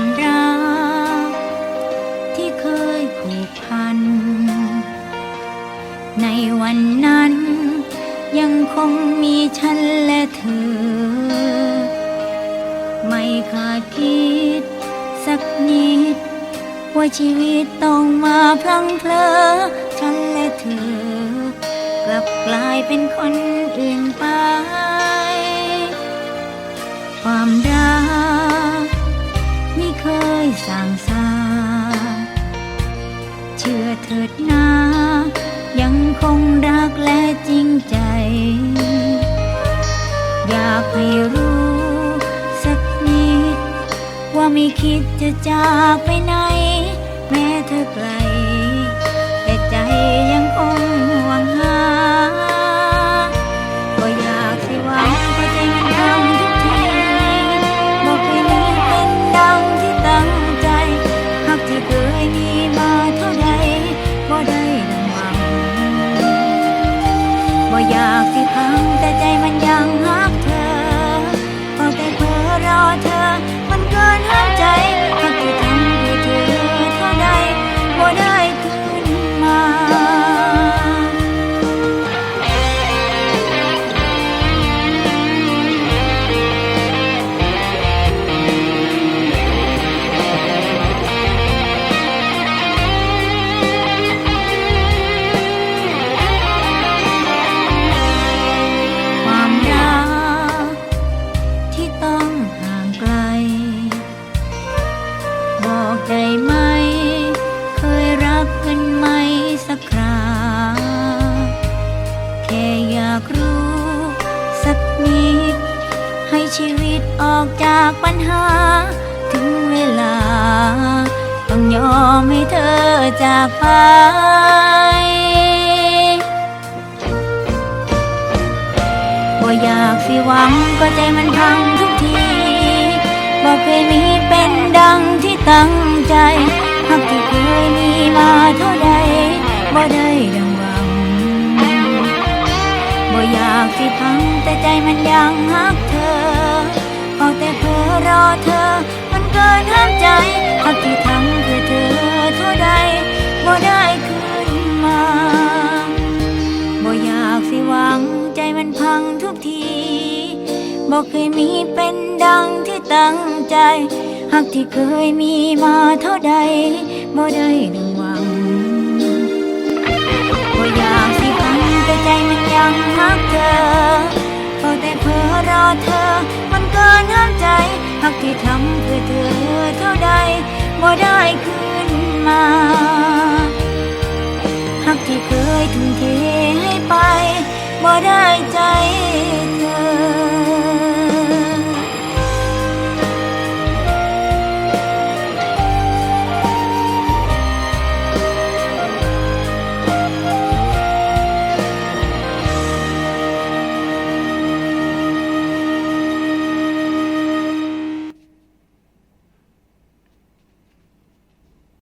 ความรัก ที่เคยผูกพัน ในวันนั้นยังคงมีฉันและเธอ ไม่ขาดคิด สักนิด ว่าชีวิตต้องมาพลังเพลอฉันและเธอ กลับกลายเป็นคนอื่นไป ความรัก เคยสั่งสาเชื่อเถิดนา ยังคงรักและจริงใจ อยากให้รู้สักนิด ว่าไม่คิดจะจากไปไหน แม้เธอไกล อย ชีวิตออกจากปัญหา ถึงเวลา ต้องยอมให้เธอจากไป บ่อยากสิหวังก็ใจมันพังทุกทีบอกเคยมีเป็นดังที่ตั้งใจหากที่เคยมีมาเท่าใดบ่ได้ดังหวังบ่อยากสิพังแต่ใจมันยังหัก บอกเคยมีเป็นดังที่ตั้งใจหากที่เคยมีมาเท่าใดบ่ได้ดังหวังบ่อยากสิพังแต่ใจมันยังหักเธอพอแต่เพ้อรอเธอ มันเกินห้ามใจหากที่ทำเพื่อเธอเท่าใดบ่ได้คืนมา